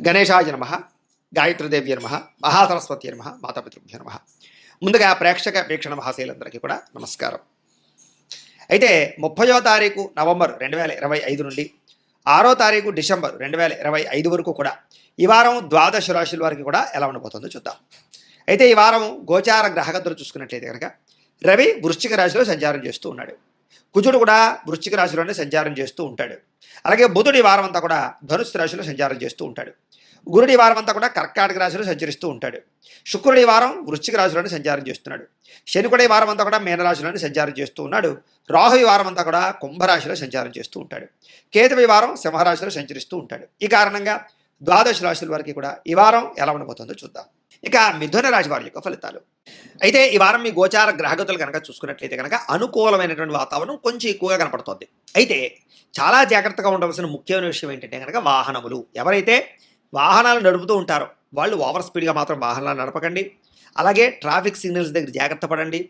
గణేశాయ నమ గాయత్రీదేవి నమ మహాసరస్వతి నమ మాతాపితృభ్య నమ. ముందుగా ప్రేక్షక వీక్షణ మహాశైలందరికీ కూడా నమస్కారం. అయితే ముప్పయో తారీఖు నవంబర్ రెండు వేల ఇరవై ఐదు నుండి ఆరో తారీఖు డిసెంబర్ రెండు వేల ఇరవై ఐదు వరకు కూడా ఈ వారం ద్వాదశ రాశుల వారికి కూడా ఎలా ఉండబోతుందో చూద్దాం. అయితే ఈ వారం గోచార గ్రహగతులు చూసుకున్నట్లయితే కనుక రవి వృశ్చిక రాశిలో సంచారం చేస్తూ ఉన్నాడు. కుజుడు కూడా వృశ్చిక రాశిలోనే సంచారం చేస్తూ ఉంటాడు. అలాగే బుధుడి వారమంతా వారం అంతా కూడా ధనుస్సు రాశిలో సంచారం చేస్తూ ఉంటాడు. గురుడి వారమంతా వారం అంతా కూడా కర్కాటక రాశిలో సంచరిస్తూ ఉంటాడు. శుక్రుడి వారం వృశ్చిక రాశిలోనే సంచారం చేస్తున్నాడు. శని కూడా ఈ వారం అంతా కూడా మీనరాశిలోనే సంచారం చేస్తూ ఉన్నాడు. రాహు వారమంతా వారం అంతా కూడా కుంభరాశిలో సంచారం చేస్తూ ఉంటాడు. కేతువి వారం సింహరాశిలో సంచరిస్తూ ఉంటాడు. ఈ కారణంగా ద్వాదశ రాశుల వారికి కూడా ఈ వారం ఎలా ఉండబోతుందో చూద్దాం. ఇక మిథున రాశి వారి యొక్క ఫలితాలు. అయితే ఈ వారం మీ గోచార గ్రహగతులు కనుక చూసుకున్నట్లయితే కనుక అనుకూలమైనటువంటి వాతావరణం కొంచెం ఎక్కువగా కనపడుతుంది. అయితే చాలా జాగ్రత్తగా ఉండవలసిన ముఖ్యమైన విషయం ఏంటంటే కనుక వాహనములు. ఎవరైతే వాహనాలు నడుపుతూ ఉంటారో వాళ్ళు ఓవర్ స్పీడ్గా మాత్రం వాహనాలు నడపకండి. అలాగే ట్రాఫిక్ సిగ్నల్స్ దగ్గర జాగ్రత్త పడండి.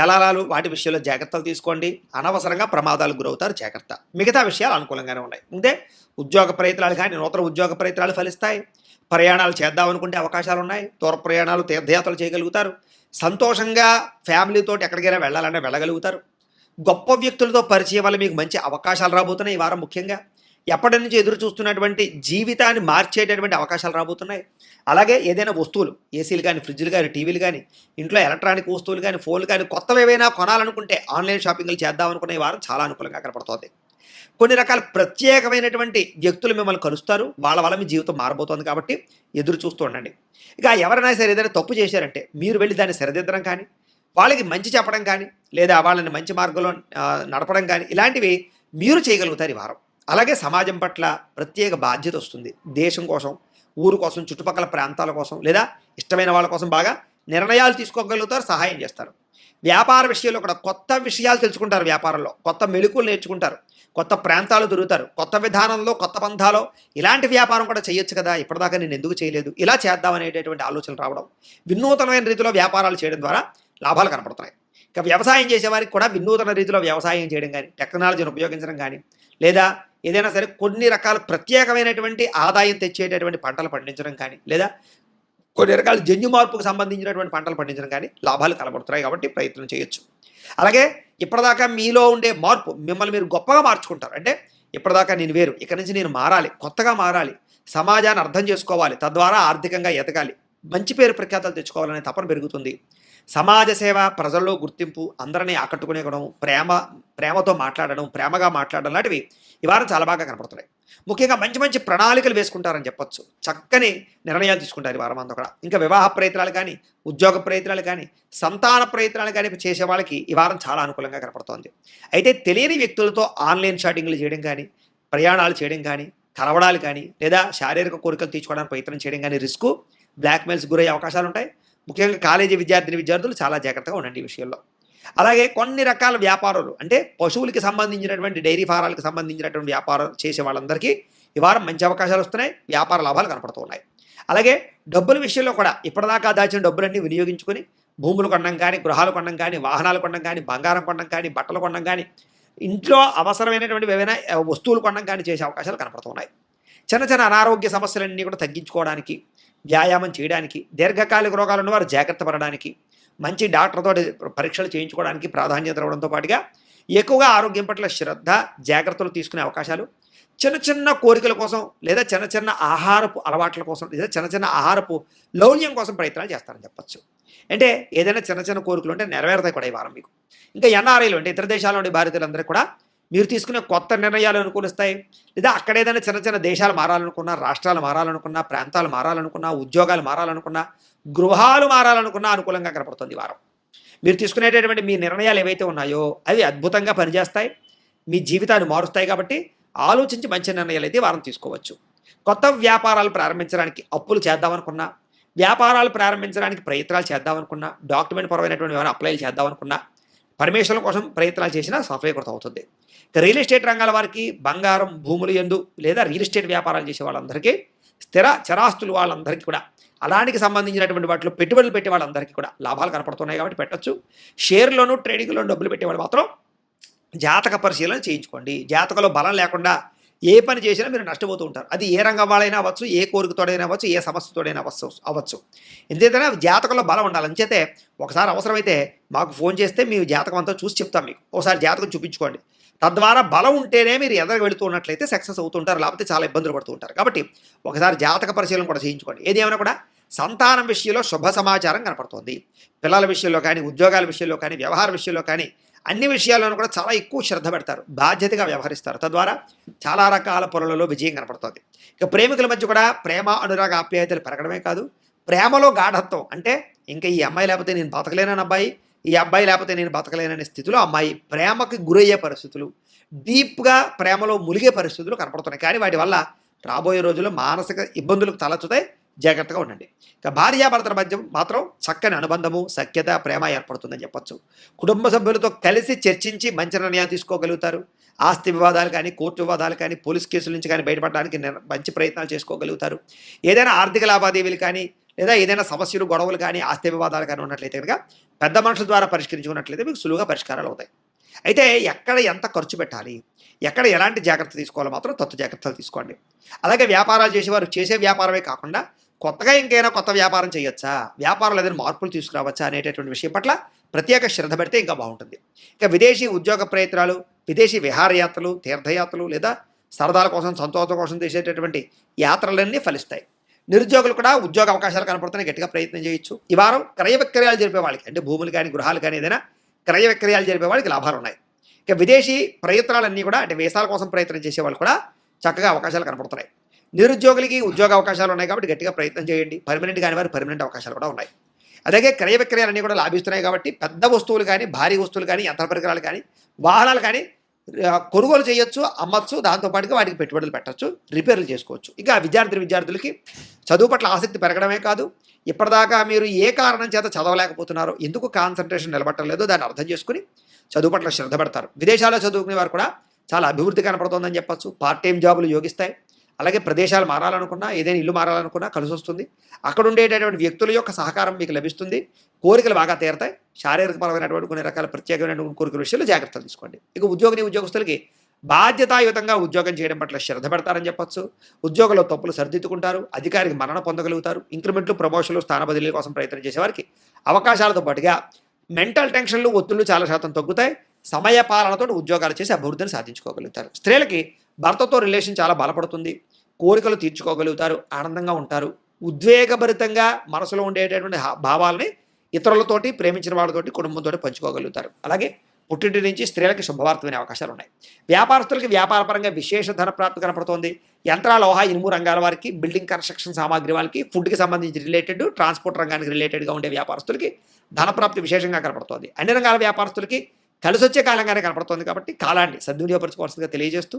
చలాలాలు వాటి విషయంలో జాగ్రత్తలు తీసుకోండి. అనవసరంగా ప్రమాదాలు గురవుతారు జాగ్రత్త. మిగతా విషయాలు అనుకూలంగానే ఉన్నాయి. అంటే ఉద్యోగ ప్రయత్నాలు కానీ నూతన ఉద్యోగ ప్రయత్నాలు ఫలిస్తాయి. ప్రయాణాలు చేద్దాం అనుకుంటే అవకాశాలు ఉన్నాయి. దూర ప్రయాణాలు తీర్థయాత్రలు చేయగలుగుతారు. సంతోషంగా ఫ్యామిలీతో ఎక్కడికైనా వెళ్ళాలంటే వెళ్ళగలుగుతారు. గొప్ప వ్యక్తులతో పరిచయం వల్ల మీకు మంచి అవకాశాలు రాబోతున్నాయి ఈ వారం ముఖ్యంగా. ఎప్పటి నుంచి ఎదురు చూస్తున్నటువంటి జీవితాన్ని మార్చేటటువంటి అవకాశాలు రాబోతున్నాయి. అలాగే ఏదైనా వస్తువులు ఏసీలు కానీ ఫ్రిడ్జ్లు కానీ టీవీలు కానీ ఇంట్లో ఎలక్ట్రానిక్ వస్తువులు కానీ ఫోన్లు కానీ కొత్తవి ఏవైనా కొనాలనుకుంటే ఆన్లైన్ షాపింగ్లు చేద్దామనుకునే వారం చాలా అనుకూలంగా కనపడుతుంది. కొన్ని రకాల ప్రత్యేకమైనటువంటి వ్యక్తులు మిమ్మల్ని కలుస్తారు. వాళ్ళ వల్ల మీ జీవితం మారబోతోంది కాబట్టి ఎదురు చూస్తూ ఉండండి. ఇక ఎవరైనా సరే ఏదైనా తప్పు చేశారంటే మీరు వెళ్ళి దాన్ని సరిదిద్దడం కానీ వాళ్ళకి మంచి చెప్పడం కానీ లేదా వాళ్ళని మంచి మార్గంలో నడపడం కానీ ఇలాంటివి మీరు చేయగలుగుతారు ఈ వారం. అలాగే సమాజం పట్ల ప్రత్యేక బాధ్యత వస్తుంది. దేశం కోసం ఊరు కోసం చుట్టుపక్కల ప్రాంతాల కోసం లేదా ఇష్టమైన వాళ్ళ కోసం బాగా నిర్ణయాలు తీసుకోగలుగుతారు సహాయం చేస్తారు. వ్యాపార విషయంలో కూడా కొత్త విషయాలు తెలుసుకుంటారు వ్యాపారంలో. కొత్త మెళుకులు నేర్చుకుంటారు. కొత్త ప్రాంతాలు దొరుకుతారు. కొత్త విధానంలో కొత్త పంథాలో ఇలాంటి వ్యాపారం కూడా చేయొచ్చు కదా. ఇప్పటిదాకా నేను ఎందుకు చేయలేదు? ఇలా చేద్దామనేటటువంటి ఆలోచనలు రావడం వినూతనమైన రీతిలో వ్యాపారాలు చేయడం ద్వారా లాభాలు కనపడుతున్నాయి. ఇక వ్యవసాయం చేసేవారికి కూడా వినూతన రీతిలో వ్యవసాయం చేయడం కానీ టెక్నాలజీని ఉపయోగించడం కానీ లేదా ఏదైనా సరే కొన్ని రకాల ప్రత్యేకమైనటువంటి ఆదాయం తెచ్చేటటువంటి పంటలు పండించడం కానీ లేదా కొన్ని రకాల జన్యు మార్పుకు సంబంధించినటువంటి పంటలు పండించడం కానీ లాభాలు కనబడుతున్నాయి కాబట్టి ప్రయత్నం చేయొచ్చు. అలాగే ఇప్పటిదాకా మీలో ఉండే మార్పు మిమ్మల్ని మీరు గొప్పగా మార్చుకుంటారు. అంటే ఇప్పటిదాకా నేను వేరు ఇక్కడి నుంచి నేను మారాలి కొత్తగా మారాలి సమాజాన్ని అర్థం చేసుకోవాలి తద్వారా ఆర్థికంగా ఎదగాలి మంచి పేరు ప్రఖ్యాతలు తెచ్చుకోవాలనే తపన పెరుగుతుంది. సమాజ సేవ ప్రజల్లో గుర్తింపు అందరినీ ఆకట్టుకునే ప్రేమ ప్రేమతో మాట్లాడడం ప్రేమగా మాట్లాడడం లాంటివి ఈ వారం చాలా బాగా కనపడుతున్నాయి. ముఖ్యంగా మంచి మంచి ప్రణాళికలు వేసుకుంటారని చెప్పొచ్చు. చక్కని నిర్ణయాలు తీసుకుంటారు ఈ వారం అంతా కూడా. ఇంకా వివాహ ప్రయత్నాలు కానీ ఉద్యోగ ప్రయత్నాలు కానీ సంతాన ప్రయత్నాలు కానీ చేసే వాళ్ళకి ఈ వారం చాలా అనుకూలంగా కనపడుతోంది. అయితే తెలియని వ్యక్తులతో ఆన్లైన్ షాపింగ్లు చేయడం కానీ ప్రయాణాలు చేయడం కానీ కలవడాలు కానీ లేదా శారీరక కోరికలు తీర్చుకోవడానికి ప్రయత్నం చేయడం కానీ రిస్క్ బ్లాక్మెయిల్స్ గురయ్యే అవకాశాలు ఉంటాయి. ముఖ్యంగా కాలేజీ విద్యార్థిని విద్యార్థులు చాలా జాగ్రత్తగా ఉండండి ఈ విషయంలో. అలాగే కొన్ని రకాల వ్యాపారాలు అంటే పశువులకి సంబంధించినటువంటి డైరీ ఫారాలకు సంబంధించినటువంటి వ్యాపారం చేసే వాళ్ళందరికీ ఈ వారం మంచి అవకాశాలు వస్తున్నాయి వ్యాపార లాభాలు కనపడుతూ ఉన్నాయి. అలాగే డబ్బుల విషయంలో కూడా ఇప్పటిదాకా దాచిన డబ్బులన్నీ వినియోగించుకొని భూములు కొనడం కానీ గృహాలు కొనడం కానీ వాహనాలు కొనడం కానీ బంగారం కొనడం కానీ బట్టలు కొనడం కానీ ఇంట్లో అవసరమైనటువంటి ఏవైనా వస్తువులు కొనడం కానీ చేసే అవకాశాలు కనపడుతున్నాయి చిన్న చిన్న అనారోగ్య సమస్యలన్నీ కూడా తగ్గించుకోవడానికి వ్యాయామం చేయడానికి దీర్ఘకాలిక రోగాలు ఉన్నవారు జాగ్రత్త పడడానికి మంచి డాక్టర్తో పరీక్షలు చేయించుకోవడానికి ప్రాధాన్యత ఇవ్వడంతో పాటుగా ఎక్కువగా ఆరోగ్యం పట్ల శ్రద్ధ జాగ్రత్తలు తీసుకునే అవకాశాలు చిన్న చిన్న కోరికల కోసం లేదా చిన్న చిన్న ఆహారపు అలవాట్ల కోసం లేదా చిన్న చిన్న ఆహారపు లౌల్యం కోసం ప్రయత్నాలు చేస్తారని చెప్పొచ్చు. అంటే ఏదైనా చిన్న చిన్న కోరికలు ఉంటే నెరవేరుతాయి కూడా ఈ వారం మీకు. ఇంకా ఎన్ఆర్ఐలు అంటే ఇతర దేశాల ఉండే భారతీయులందరూ కూడా మీరు తీసుకునే కొత్త నిర్ణయాలు అనుకూలిస్తాయి లేదా అక్కడ ఏదైనా చిన్న చిన్న దేశాలు మారాలనుకున్నా రాష్ట్రాలు మారాలనుకున్నా ప్రాంతాలు మారాలనుకున్నా ఉద్యోగాలు మారాలనుకున్నా గృహాలు మారాలనుకున్నా అనుకూలంగా కనపడుతుంది వారం. మీరు తీసుకునేటటువంటి మీ నిర్ణయాలు ఏవైతే ఉన్నాయో అవి అద్భుతంగా పనిచేస్తాయి. మీ జీవితాన్ని మారుస్తాయి కాబట్టి ఆలోచించి మంచి నిర్ణయాలు అయితే వారం తీసుకోవచ్చు. కొత్త వ్యాపారాలు ప్రారంభించడానికి అప్పులు చేద్దామనుకున్నా వ్యాపారాలు ప్రారంభించడానికి ప్రయత్నాలు చేద్దామనుకున్నా డాక్యుమెంట్ పరమైనటువంటి ఏమైనా అప్లైలు చేద్దామనుకున్నా పర్మిషన్ల కోసం ప్రయత్నాలు చేసినా సఫలీకృతం అవుతుంది. ఇక రియల్ ఎస్టేట్ రంగాల వారికి బంగారం భూములు ఎందు లేదా రియల్ ఎస్టేట్ వ్యాపారాలు చేసే వాళ్ళందరికీ స్థిర చరాస్తులు వాళ్ళందరికీ కూడా అలాంటికి సంబంధించినటువంటి వాటిలో పెట్టుబడులు పెట్టే వాళ్ళందరికీ కూడా లాభాలు కనపడుతున్నాయి కాబట్టి పెట్టొచ్చు. షేర్లోనూ ట్రేడింగ్లోనూ డబ్బులు పెట్టేవాళ్ళు మాత్రం జాతక పరిశీలన చేయించుకోండి. జాతకలో బలం లేకుండా ఏ పని చేసినా మీరు నష్టపోతూ ఉంటారు. అది ఏ రంగం వాళ్ళైనా అవ్వచ్చు ఏ కోరికతోడైనా అవ్వచ్చు ఏ సమస్యతోడైనా అవ్వచ్చు అవ్వచ్చు. ఎందుకంటే జాతకంలో బలం ఉండాలి. అంచేతే ఒకసారి అవసరమైతే మాకు ఫోన్ చేస్తే మీ జాతకం అంతా చూసి చెప్తాం మీకు. ఒకసారి జాతకం చూపించుకోండి. తద్వారా బలం ఉంటేనే మీరు ఎదగ వెళుతున్నట్లయితే సక్సెస్ అవుతుంటారు లేకపోతే చాలా ఇబ్బందులు పడుతూ ఉంటారు. కాబట్టి ఒకసారి జాతక పరిశీలన కూడా చేయించుకోండి. ఏది ఏమైనా కూడా సంతానం విషయంలో శుభ సమాచారం కనపడుతుంది. పిల్లల విషయంలో కానీ ఉద్యోగాల విషయంలో కానీ వ్యవహార విషయంలో కానీ అన్ని విషయాల్లోనూ కూడా చాలా ఎక్కువ శ్రద్ధ పెడతారు. బాధ్యతగా వ్యవహరిస్తారు. తద్వారా చాలా రకాల పొరలలో విజయం కనపడుతుంది. ఇక ప్రేమికుల మధ్య కూడా ప్రేమ అనురాగ ఆప్యాయతలు పెరగడమే కాదు ప్రేమలో గాఢత్వం అంటే ఇంకా ఈ అమ్మాయి లేకపోతే నేను బతకలేనని అబ్బాయి ఈ అబ్బాయి లేకపోతే నేను బతకలేననే స్థితిలో అమ్మాయి ప్రేమకి గురయ్యే పరిస్థితులు డీప్గా ప్రేమలో ములిగే పరిస్థితులు కనపడుతున్నాయి. కానీ వాటి వల్ల రాబోయే రోజుల్లో మానసిక ఇబ్బందులకు తలచుతాయి జాగ్రత్తగా ఉండండి. ఇక భార్యాభర్తల మధ్య మాత్రం చక్కని అనుబంధము సఖ్యత ప్రేమ ఏర్పడుతుందని చెప్పొచ్చు. కుటుంబ సభ్యులతో కలిసి చర్చించి మంచి నిర్ణయాలు తీసుకోగలుగుతారు. ఆస్తి వివాదాలు కానీ కోర్టు వివాదాలు కానీ పోలీస్ కేసుల నుంచి కానీ బయటపడడానికి మంచి ప్రయత్నాలు చేసుకోగలుగుతారు. ఏదైనా ఆర్థిక లావాదేవీలు కానీ లేదా ఏదైనా సమస్యలు గొడవలు కానీ ఆస్తి వివాదాలు కానీ ఉన్నట్లయితే కనుక పెద్ద మనుషుల ద్వారా పరిష్కరించుకున్నట్లయితే మీకు సులువుగా పరిష్కారాలు అవుతాయి. అయితే ఎక్కడ ఎంత ఖర్చు పెట్టాలి? ఎక్కడ ఎలాంటి జాగ్రత్త తీసుకోవాలో మాత్రం తత్వ జాగ్రత్తలు తీసుకోండి. అలాగే వ్యాపారాలు చేసేవారు చేసే వ్యాపారమే కాకుండా కొత్తగా ఇంకైనా కొత్త వ్యాపారం చేయొచ్చా? వ్యాపారంలో ఏదైనా మార్పులు తీసుకురావచ్చా అనేటటువంటి విషయం పట్ల ప్రత్యేక శ్రద్ధ పెడితే ఇంకా బాగుంటుంది. ఇక విదేశీ ఉద్యోగ ప్రయత్నాలు విదేశీ విహారయాత్రలు తీర్థయాత్రలు లేదా సరదాల కోసం సంతోషం కోసం చేసేటటువంటి యాత్రలన్నీ ఫలిస్తాయి. నిరుద్యోగులు కూడా ఉద్యోగ అవకాశాలు కనపడుతున్నాయి గట్టిగా ప్రయత్నం చేయొచ్చు. ఈ వారం క్రయ విక్రయాలు జరిపే వాళ్ళకి అంటే భూములు కానీ గృహాలు కానీ ఏదైనా క్రయ విక్రయాలు జరిపే వాళ్ళకి లాభాలు ఉన్నాయి. ఇక విదేశీ ప్రయత్నాలన్నీ కూడా అంటే వేసాల కోసం ప్రయత్నం చేసే వాళ్ళు కూడా చక్కగా అవకాశాలు కనపడుతున్నాయి. నిరుద్యోగులకి ఉద్యోగ అవకాశాలు ఉన్నాయి కాబట్టి గట్టిగా ప్రయత్నం చేయండి. పర్మనెంట్ కాని వారు పర్మనెంట్ అవకాశాలు కూడా ఉన్నాయి. అలాగే క్రయ విక్రయాలన్నీ కూడా లాభిస్తున్నాయి కాబట్టి పెద్ద వస్తువులు కానీ భారీ వస్తువులు కానీ యంత్ర పరికరాలు కానీ వాహనాలు కానీ కొనుగోలు చేయొచ్చు అమ్మచ్చు దాంతోపాటుగా వాటికి పెట్టుబడులు పెట్టచ్చు రిపేర్లు చేసుకోవచ్చు. ఇంకా విద్యార్థి విద్యార్థులకి చదువు పట్ల ఆసక్తి పెరగడమే కాదు ఇప్పటిదాకా మీరు ఏ కారణం చేత చదవలేకపోతున్నారో ఎందుకు కాన్సన్ట్రేషన్ నిలబట్టలేదో దాన్ని అర్థం చేసుకుని చదువు పట్ల శ్రద్ధ పెడతారు. విదేశాల్లో చదువుకునే వారు కూడా చాలా అభివృద్ధి కనపడుతుందని చెప్పచ్చు. పార్ట్ టైం జాబులు యోగిస్తాయి. అలాగే ప్రదేశాలు మారాలనుకున్నా ఏదైనా ఇల్లు మారాలనుకున్నా కలిసి వస్తుంది. అక్కడ ఉండేటటువంటి వ్యక్తుల యొక్క సహకారం మీకు లభిస్తుంది. కోరికలు బాగా తీరతాయి. శారీరకపరమైనటువంటి కొన్ని రకాల ప్రత్యేకమైనటువంటి కోరికల విషయంలో జాగ్రత్తలు తీసుకోండి. ఇక ఉద్యోగిని ఉద్యోగస్తులకి బాధ్యతాయుతంగా ఉద్యోగం చేయడం పట్ల శ్రద్ధ పెడతారని చెప్పొచ్చు. ఉద్యోగంలో తప్పులు సరిదిద్దుకుంటారు. అధికారికి మరణ పొందగలుగుతారు. ఇంక్రిమెంట్లు ప్రమోషన్లు స్థాన బదిలీల కోసం ప్రయత్నం చేసేవారికి అవకాశాలతో పాటుగా మెంటల్ టెన్షన్లు ఒత్తిళ్ళు చాలా శాతం తగ్గుతాయి. సమయ పాలనతో ఉద్యోగాలు చేసి అభివృద్ధిని సాధించుకోగలుగుతారు. స్త్రీలకి భర్తతో రిలేషన్ చాలా బలపడుతుంది. కోరికలు తీర్చుకోగలుగుతారు ఆనందంగా ఉంటారు. ఉద్వేగభరితంగా మనసులో ఉండేటటువంటి భావాలని ఇతరులతోటి ప్రేమించిన వాళ్ళతోటి కుటుంబంతో పంచుకోగలుగుతారు. అలాగే పుట్టింటి నుంచి స్త్రీలకి శుభవార్త వినే అవకాశాలు ఉన్నాయి. వ్యాపారస్తులకి వ్యాపారపరంగా విశేష ధన ప్రాప్తి కనపడుతోంది. యంత్ర లోహ ఇనుము రంగాల వారికి బిల్డింగ్ కన్స్ట్రక్షన్ సామాగ్రి వాళ్ళకి ఫుడ్కి సంబంధించి రిలేటెడ్ ట్రాన్స్పోర్ట్ రంగానికి రిలేటెడ్గా ఉండే వ్యాపారస్తులకి ధన ప్రాప్తి విశేషంగా కనపడుతోంది. అన్ని రంగాల వ్యాపారస్తులకి కలిసొచ్చే కాలంగానే కనపడుతోంది కాబట్టి కాలాన్ని సద్వినియోగపరచుకోవాల్సిందిగా తెలియజేస్తూ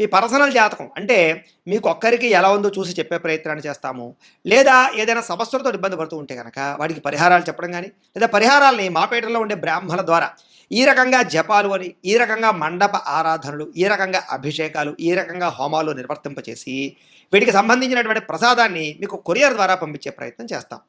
మీ పర్సనల్ జాతకం. అంటే మీకు ఒక్కరికి ఎలా ఉందో చూసి చెప్పే ప్రయత్నాన్ని చేస్తాము. లేదా ఏదైనా సమస్యలతో ఇబ్బంది పడుతూ ఉంటే కనుక వాడికి పరిహారాలు చెప్పడం కానీ లేదా పరిహారాలని మాపేటలో ఉండే బ్రాహ్మణుల ద్వారా ఈ రకంగా జపాలు అని ఈ రకంగా మండప ఆరాధనలు ఈ రకంగా అభిషేకాలు ఈ రకంగా హోమాలు నిర్వర్తింపచేసి వీటికి సంబంధించినటువంటి ప్రసాదాన్ని మీకు కొరియర్ ద్వారా పంపించే ప్రయత్నం చేస్తాం.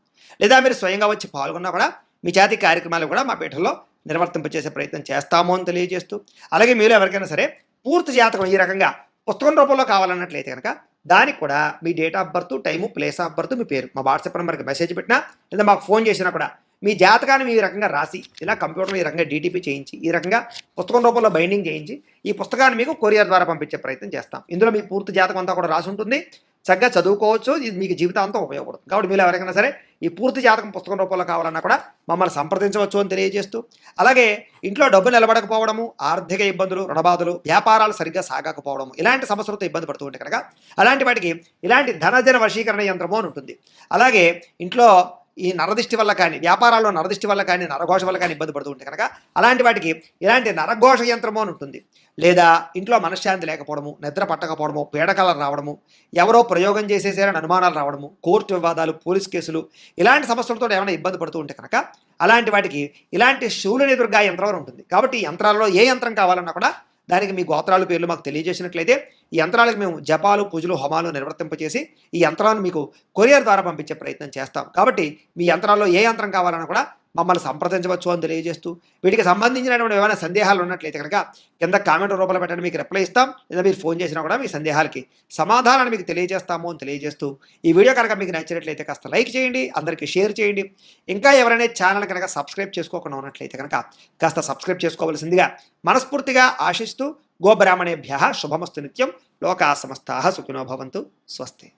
లేదా మీరు స్వయంగా వచ్చి పాల్గొన్నా కూడా మీ జాతి కార్యక్రమాలు కూడా మా పీఠంలో నిర్వర్తింపచేసే ప్రయత్నం చేస్తాము అని తెలియజేస్తూ అలాగే మీరు ఎవరికైనా సరే పూర్తి జాతకం ఈ రకంగా. పుస్తకం రూపంలో కావాలన్నట్లయితే కనుక దానికి కూడా మీ date of birth time place of birth మీ పేరు. మా వాట్సాప్ నెంబర్కి మెసేజ్ పెట్టినా లేదా మాకు ఫోన్ చేసినా కూడా మీ జాతకాన్ని మీ రకంగా రాసి ఇలా కంప్యూటర్ ఈ రకంగా డీటీపీ చేయించి ఈ రకంగా పుస్తకం రూపంలో బైండింగ్ చేయించి ఈ పుస్తకాన్ని మీకు కొరియర్ ద్వారా పంపించే ప్రయత్నం చేస్తాం. ఇందులో మీ పూర్తి జాతకం అంతా కూడా రాసి ఉంటుంది. చక్కగా చదువుకోవచ్చు. ఇది మీకు జీవితాంతం ఉపయోగపడుతుంది. కాబట్టి మీరు ఎవరికైనా సరే ఈ పూర్తి జాతకం పుస్తకం రూపంలో కావాలన్నా కూడా మమ్మల్ని సంప్రదించవచ్చు అని తెలియజేస్తూ అలాగే ఇంట్లో డబ్బు నిలబడకపోవడము ఆర్థిక ఇబ్బందులు రుణబాధలు వ్యాపారాలు సరిగ్గా సాగకపోవడము ఇలాంటి సమస్యలతో ఇబ్బంది పడుతూ ఉంటే కనుక అలాంటి వాటికి ఇలాంటి ధనజన వశీకరణ యంత్రము అని ఉంటుంది. అలాగే ఇంట్లో ఈ నరదిష్టి వల్ల కానీ వ్యాపారాల్లో నరదిష్టి వల్ల కానీ నరఘోష వల్ల కానీ ఇబ్బంది పడుతూ ఉంటే కనుక అలాంటి వాటికి ఇలాంటి నరఘోష యంత్రము అని ఉంటుంది. లేదా ఇంట్లో మనశ్శాంతి లేకపోవడము నిద్ర పట్టకపోవడము పీడకలలు రావడము ఎవరో ప్రయోగం చేసేసారని అనుమానాలు రావడము కోర్టు వివాదాలు పోలీస్ కేసులు ఇలాంటి సమస్యలతో ఏమైనా ఇబ్బంది పడుతూ ఉంటే కనుక అలాంటి వాటికి ఇలాంటి శూలని దుర్గా యంత్రం అని ఉంటుంది. కాబట్టి యంత్రాల్లో యంత్రాలలో ఏ యంత్రం కావాలన్నా కూడా దానికి మీ గోత్రాలు పేర్లు మాకు తెలియజేసినట్లయితే ఈ యంత్రాలకు మేము జపాలు పూజలు హోమాలు నిర్వర్తింపచేసి ఈ యంత్రాలను మీకు కొరియర్ ద్వారా పంపించే ప్రయత్నం చేస్తాం. కాబట్టి మీ యంత్రాల్లో ఏ యంత్రం కావాలన్నా కూడా మమ్మల్ని సంప్రదించవచ్చు అని తెలియజేస్తూ వీటికి సంబంధించినటువంటి ఏమైనా సందేహాలు ఉన్నట్లయితే కనుక కింద కామెంట్ రూపంలో పెట్టండి మీకు రిప్లై ఇస్తాం. లేదా మీరు ఫోన్ చేసినా కూడా మీ సందేహాలకి సమాధానాన్ని మీకు తెలియజేస్తాము అని తెలియజేస్తూ ఈ వీడియో కనుక మీకు నచ్చినట్లయితే కాస్త లైక్ చేయండి అందరికీ షేర్ చేయండి. ఇంకా ఎవరైనా ఛానల్ కనుక సబ్స్క్రైబ్ చేసుకోకుండా ఉన్నట్లయితే కనుక కాస్త సబ్స్క్రైబ్ చేసుకోవాల్సిందిగా మనస్ఫూర్తిగా ఆశిస్తూ గోబ్రాహ్మణేభ్య శుభమస్తు నిత్యం. లోకా సమస్తా సుఖినో భవంతు. స్వస్తి.